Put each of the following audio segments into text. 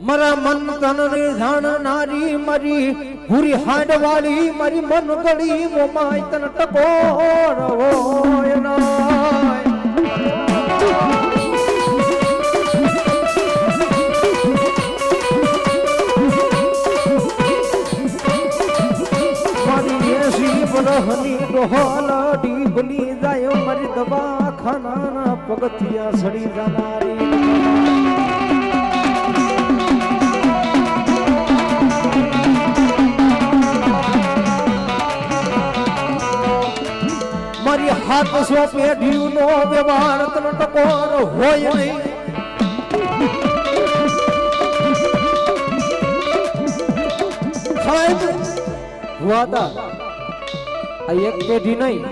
મારા મન તન રે જાણનારી મારી ભૂરી હાડવાળી મારી મન ગળી મોમાય તન ટકોર ડોહાલ ડીબલી જાય મારી દવાખાનાના પગથિયા સડી જનારી. મારી હાથ સોંપે ઢીવ નો વ્યવહાર તને ટકોર હોય નહીં. વાદા. આ એક પેઢી નહીં.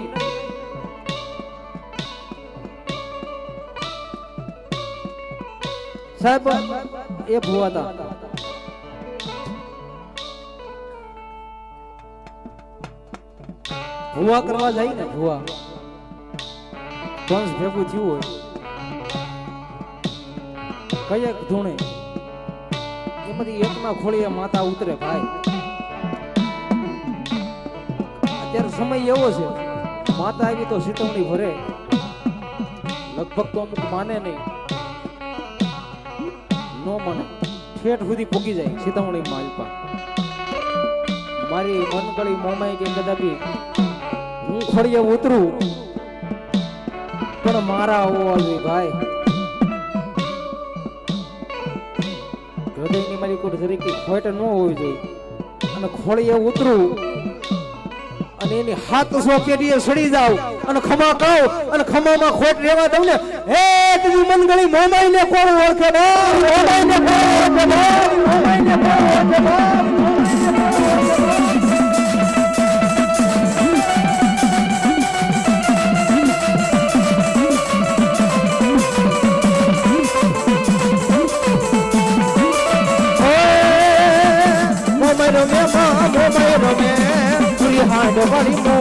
સાહેબ, એ ભુવાતા ભુવા કરવા જાય ને ભુવા. વંશ ભેગું થયું હોય. કયક ધૂણે. એ બધી એકમાં ખોળીએ માતા ઉતરે ભાઈ. અત્યારે સમય એવો છે, માતા આવી તો સીતવણી ભરે. લગભગ તો અમુક માને નહીં. નો મને. ઠેઠ સુધી પૂકી જાય સીતવણી માલપા. મારી મનકળી મોમાઈ કે કદાપી હું ખોડીએ ઉતરું. પણ મારા જોઈએ ભાઈ. હૃદયની મારી કોઈ જરીક ખોટ ન હોવી જોઈએ. અને ખોળીએ ઉતરું. અને એની હાથ સો પેઢીએ સડી જાવ અને ખમા કહો અને ખમામાં ખોટ રહેવા દઉં ને. હે તું મનગળી મોમાઈ ને કોણ ઓળખે? ને મોમાઈ ને કોણ ઓળખે? ને મોમાઈ ને કોણ ઓળખે?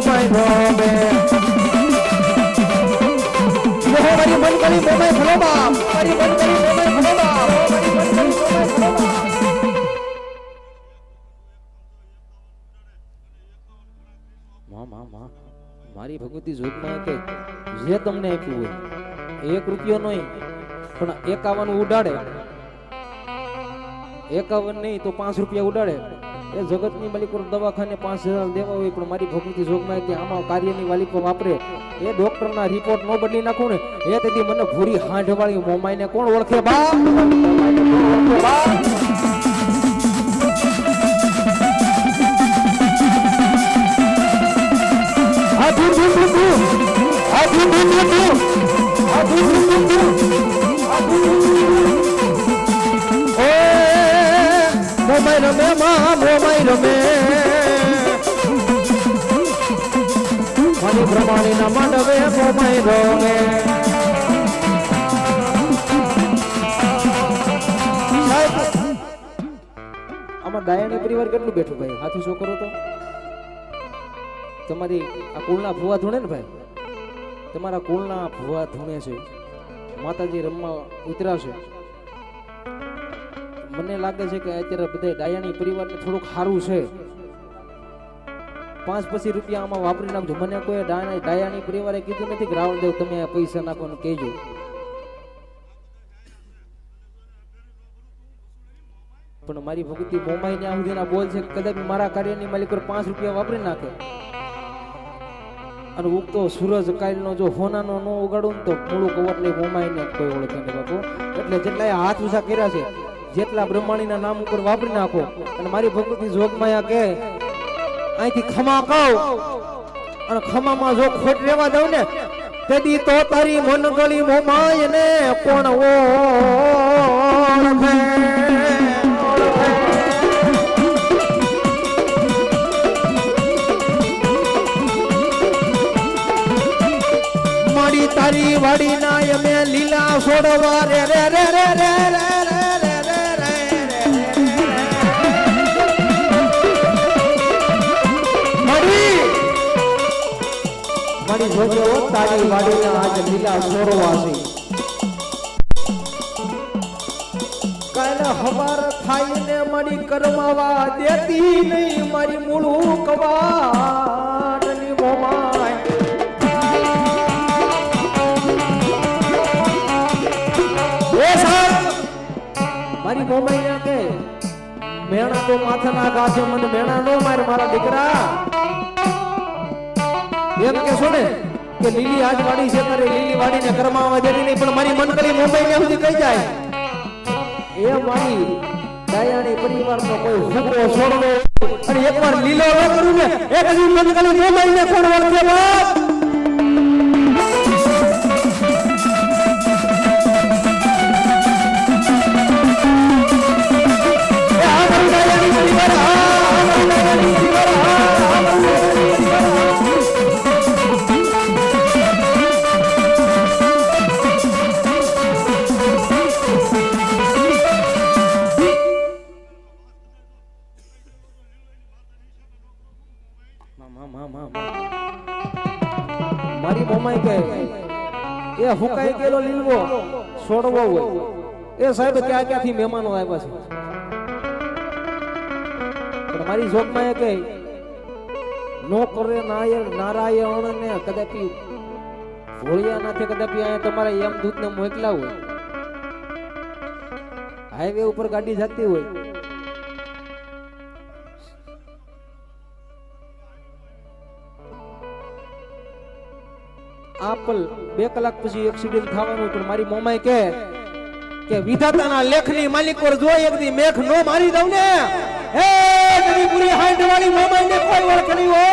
વાળી મોમાઈ રમે મારી મન કરી મોમાઈ ભલો બાપ. મારી મન કરી મોમાઈ ભલો બાપ મારી મન કરી મોમાઈ ભલો બાપ. માં માં માં. મારી ભગવતી જોગમાં કે જે તમને આપ્યું હોય, એક રૂપિયો નહીં, પણ એકાવન ઉડાડે. એકાવન નહીં તો પાંચ રૂપિયા ઉડાડે. એ જગતની માલિકો દવાખાને પાંચ હજાર દેવા હોય, પણ મારી ભગવતી જોગમાં કે આમાં કાર્યની પર વાપરે. એ ડોક્ટરના રિપોર્ટ નો બદલી નાખું ને, એ તેથી મને ભૂરી હાંઢવાળી મોમાઈને કોણ ઓળખે બા કોણ ઓળખે બાપ આ ધૂમ ધૂમ ધૂમ ધૂમ આ ધૂમ ધૂમ ધૂમ ધૂમ મોબાઈલ રમે માં મોબાઈલ રમે મારી પ્રમાણી ના માંડવે મોબાઈલ રમે આમાં ડાયાણી પરિવાર કેટલું બેઠું ભાઈ? હાથું છોકરો તો? તમારી આ કુળના ભુવા ધૂણે ને ભાઈ? તમારા કુળના ભુવા ધૂણે છે. માતાજી રમવા ઉતરાશે મને લાગે છે કે અત્યારે બધા ડાયાણી પરિવારને થોડુંક સારું છે. પાંચ પછી રૂપિયા આમાં વાપરી નાખજો. મને કોઈ ડાયાણી પરિવારે કીધું નથી કે રાવણદેવ તમે પૈસા નાખવાનું કહેજો. પણ મારી ભક્તિ મોમાઈ ને આવું બોલ છે કદાચ મારા કાર્યની માલિક પર પાંચ રૂપિયા વાપરી નાખે. અને ઉગતો સૂરજ કાલનો જો હોનાનો નો ઉગાડું તો મૂળું કવર લઈ મોમાઈ ને કોઈ ઓળખે નહીં બાપુ. એટલે જેટલા હાથ ઉછા કર્યા છે જેટલા બ્રહ્માણીના નામ ઉપર વાપરી નાખો. અને મારી ભગવતી જોગમાયા કે, અહીંથી ખમા કહું. અને ખમામાં જો ખોટ રહેવા દઉં ને કદી તો તારી મનગળી મોમાય ને કોણ ઓ મારી તારી વાડી ના અમે લીલા છોડવા રે રે રે રે રે રે. મારી જોજો તારી વાડીના આજ લીલા સોરવા છે કાલે હવાર થાય ને મારી કરમાવા દેતી નહીં, મારી મૂળું કવાટની મોમાય મારી મોમાઈ કે મેણા તો માથાના ગાજે મને મેણા નો મારે, મારા દીકરા. એમ કે છો ને? કે લીલી આજ વાડી છે તારે લીલી વાડીને કરમાવા જતી નહીં, પણ મારી મનકરી મુંબઈ ને સુધી કઈ જાય? એ મારી દયાણી પરિવારનો કોઈ હુકો છોડવો અને એકવાર લીલો ન કરું ને, એક હજી મનકરી મુંબઈ ને કોણ વળગે બાપ. મારી મમ્માઈ કહે, એ હુકાઈ ગયેલો લીલવો છોડવો હોય. એ સાહેબ ક્યાં ક્યાંથી મહેમાનો આવ્યા છે? મારી જોગમાં એ કહે નો કરે નાયર નારાયણ ને કદાપી ભોળિયા નાથે કદાપી અહીંયા તમારા યમદૂત ને મોકલા હોય. હાઈવે ઉપર ગાડી જતી હોય. આપલ બે કલાક પછી એક્સિડન્ટ થવાનું પણ મારી મોમાએ કે કે વિધાતાના લેખની માલિક પર જો એક દી મેઘ નો મારી દઉં ને, હે તેની પૂરી હાઈટ વાળી મોમાઈ ને કોઈ વળખ નહીં હો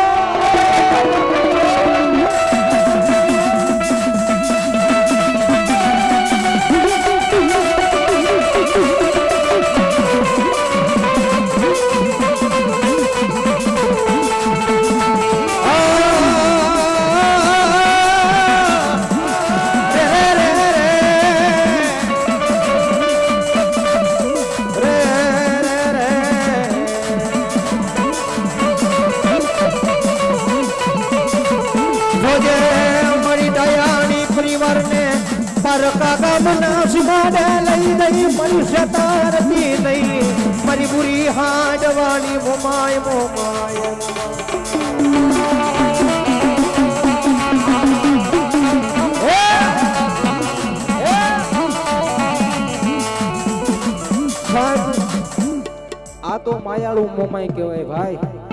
બુરી હાડવાની આ તો માયાળું મોમાય કહેવાય ભાઈ.